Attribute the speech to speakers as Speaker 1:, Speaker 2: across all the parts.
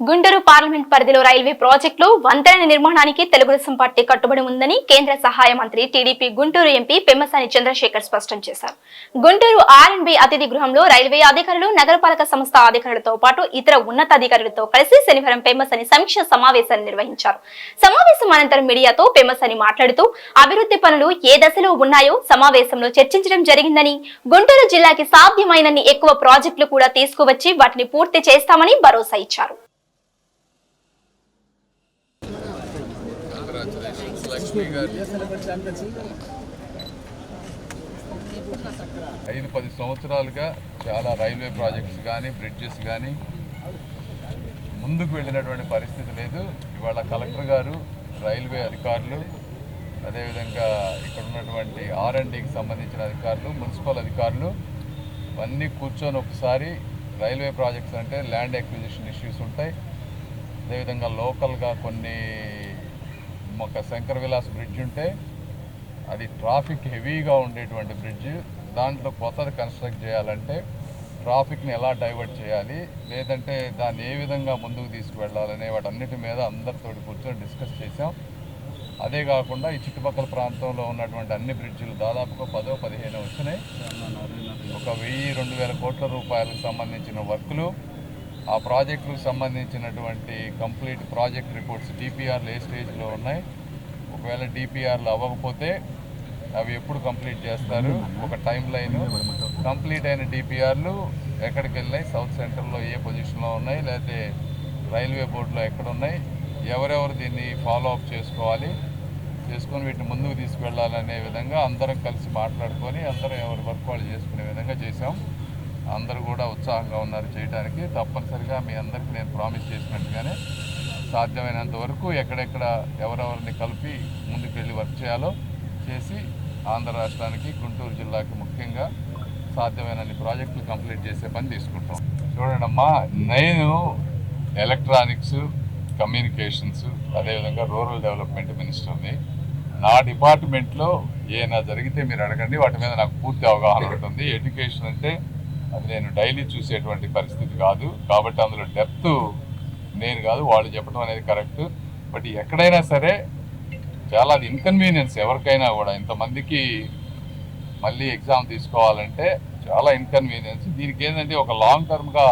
Speaker 1: Guntur parliament పరిధిలో railway ప్రాజెక్టులు వంతెన నిర్మాణానికి తెలుగుదేశం పార్టీ కట్టుబడి ఉందని కేంద్ర సహాయ మంత్రి టీడీపీ గుంటూరు ఎంపీ పెమ్మసాని చంద్రశేఖర్ స్పష్టం చేశారు. గుంటూరు ఆర్ఎండ్బి అతిథి గృహంలో రైల్వే అధికారులు నగరపాలక సంస్థ అధికారులతో పాటు ఇతర ఉన్నతాధికారులతో కలిసి శనివారం పెమ్మసాని సమీక్ష సమావేశాన్ని నిర్వహించారు. సమావేశం అనంతరం మీడియాతో పెమ్మసాని మాట్లాడుతూ అభివృద్ధి పనులు ఏ దశలో ఉన్నాయో సమావేశంలో చర్చించడం జరిగిందని గుంటూరు జిల్లాకి సాధ్యమైనన్ని ఎక్కువ ప్రాజెక్టులు కూడా తీసుకువచ్చి వాటిని పూర్తి చేస్తామని భరోసా ఇచ్చారు.
Speaker 2: కంగ్రాచులేషన్స్ లక్ష్మి గారు. ఐదు పది సంవత్సరాలుగా చాలా రైల్వే ప్రాజెక్ట్స్ కానీ బ్రిడ్జెస్ కానీ ముందుకు వెళ్ళినటువంటి పరిస్థితి లేదు. ఇవాళ కలెక్టర్ గారు రైల్వే అధికారులు అదేవిధంగా ఇక్కడ ఉన్నటువంటి ఆర్ అండ్ డికి సంబంధించిన అధికారులు మున్సిపల్ అధికారులు ఇవన్నీ కూర్చొని ఒకసారి రైల్వే ప్రాజెక్ట్స్ అంటే ల్యాండ్ ఎక్విజిషన్ ఇష్యూస్ ఉంటాయి. అదేవిధంగా లోకల్గా కొన్ని ఒక శంకర విలాస్ బ్రిడ్జ్ ఉంటే అది ట్రాఫిక్ హెవీగా ఉండేటువంటి బ్రిడ్జ్. దాంట్లో కొత్తది కన్స్ట్రక్ట్ చేయాలంటే ట్రాఫిక్ని ఎలా డైవర్ట్ చేయాలి లేదంటే దాన్ని ఏ విధంగా ముందుకు తీసుకువెళ్ళాలనే వాటన్నిటి మీద అందరితో కూర్చొని డిస్కస్ చేసాం అదే కాకుండా ఈ చుట్టుపక్కల ప్రాంతంలో ఉన్నటువంటి అన్ని బ్రిడ్జిలు దాదాపుగా పదో పదిహేను వచ్చినాయి. ఒక వెయ్యి రెండు వేల కోట్ల రూపాయలకు సంబంధించిన వర్కులు ఆ ప్రాజెక్టుకు సంబంధించినటువంటి కంప్లీట్ ప్రాజెక్ట్ రిపోర్ట్స్ డిపిఆర్లు ఏ స్టేజ్లో ఉన్నాయి. ఒకవేళ డిపిఆర్లు అవ్వకపోతే అవి ఎప్పుడు కంప్లీట్ చేస్తారు? ఒక టైం లైన్ కంప్లీట్ అయిన డిపిఆర్లు ఎక్కడికి వెళ్ళినాయి? సౌత్ సెంటర్లో ఏ పొజిషన్లో ఉన్నాయి? లేకపోతే రైల్వే బోర్డులో ఎక్కడున్నాయి ఎవరెవరు దీన్ని ఫాలో అప్ చేసుకోవాలి? చేసుకొని వీటిని ముందుకు తీసుకువెళ్ళాలనే విధంగా అందరం కలిసి మాట్లాడుకొని అందరం ఎవరి వర్క్ వాళ్ళు చేసుకునే విధంగా చేసాం అందరూ కూడా ఉత్సాహంగా ఉన్నారు చేయడానికి తప్పనిసరిగా మీ అందరికీ నేను ప్రామిస్ చేసినట్టుగానే సాధ్యమైనంత వరకు ఎక్కడెక్కడ ఎవరెవరిని కలిపి ముందుకు వెళ్ళి వర్క్ చేయాలో చేసి ఆంధ్ర రాష్ట్రానికి గుంటూరు జిల్లాకి ముఖ్యంగా సాధ్యమైనన్ని ప్రాజెక్టులు కంప్లీట్ చేసే పని తీసుకుంటాం. చూడండి అమ్మా నేను ఎలక్ట్రానిక్స్ కమ్యూనికేషన్స్ అదేవిధంగా రూరల్ డెవలప్మెంట్ మినిస్టర్ని నా. డిపార్ట్మెంట్లో ఏమైనా జరిగితే మీరు అడగండి వాటి మీద నాకు పూర్తి అవగాహన ఉంటుంది. ఎడ్యుకేషన్ అంటే అది నేను డైలీ చూసేటువంటి పరిస్థితి కాదు. కాబట్టి అందులో డెప్త్ నేను కాదు వాళ్ళు చెప్పడం అనేది కరెక్ట్. బట్ ఎక్కడైనా సరే చాలా అది ఇన్కన్వీనియన్స్ ఎవరికైనా కూడా ఇంతమందికి మళ్ళీ ఎగ్జామ్ తీసుకోవాలంటే చాలా ఇన్కన్వీనియన్స్. దీనికి ఏంటంటే ఒక లాంగ్ టర్మ్గా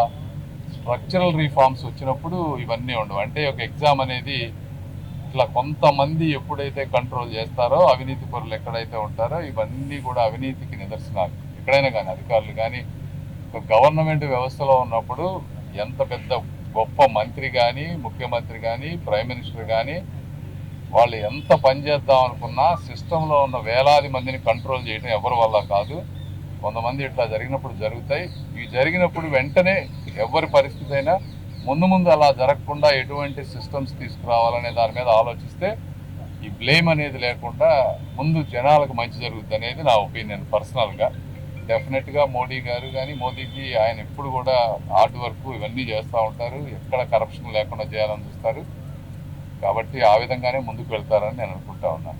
Speaker 2: స్ట్రక్చరల్ రిఫార్మ్స్ వచ్చినప్పుడు ఇవన్నీ ఉండవు. అంటే ఒక ఎగ్జామ్ అనేది ఇట్లా కొంతమంది ఎప్పుడైతే కంట్రోల్ చేస్తారో అవినీతి పరులు ఎక్కడైతే ఉంటారో ఇవన్నీ కూడా అవినీతికి నిదర్శనాలు. ఎక్కడైనా కానీ అధికారులు కానీ గవర్నమెంట్ వ్యవస్థలో ఉన్నప్పుడు ఎంత పెద్ద గొప్ప మంత్రి కానీ ముఖ్యమంత్రి కానీ ప్రైమ్ మినిస్టర్ కానీ వాళ్ళు ఎంత పనిచేద్దాం అనుకున్నా సిస్టంలో ఉన్న వేలాది మందిని కంట్రోల్ చేయడం ఎవరి వల్ల కాదు. కొంతమంది ఇట్లా జరిగినప్పుడు జరుగుతాయి. ఇవి జరిగినప్పుడు వెంటనే ఎవరి పరిస్థితి అయినా ముందు ముందు అలా జరగకుండా ఎటువంటి సిస్టమ్స్ తీసుకురావాలనే దాని మీద ఆలోచిస్తే ఈ బ్లేమ్ అనేది లేకుండా ముందు జనాలకు మంచి జరుగుతుంది అనేది నా ఒపీనియన్ పర్సనల్గా. డెఫినెట్గా మోడీ గారు కానీ మోదీకి ఆయన ఎప్పుడు కూడా హార్డ్ వర్క్ ఇవన్నీ చేస్తూ ఉంటారు. ఎక్కడ కరప్షన్ లేకుండా చేయాలని చూస్తారు. కాబట్టి ఆ విధంగానే ముందుకు వెళ్తారని నేను అనుకుంటా ఉన్నాను.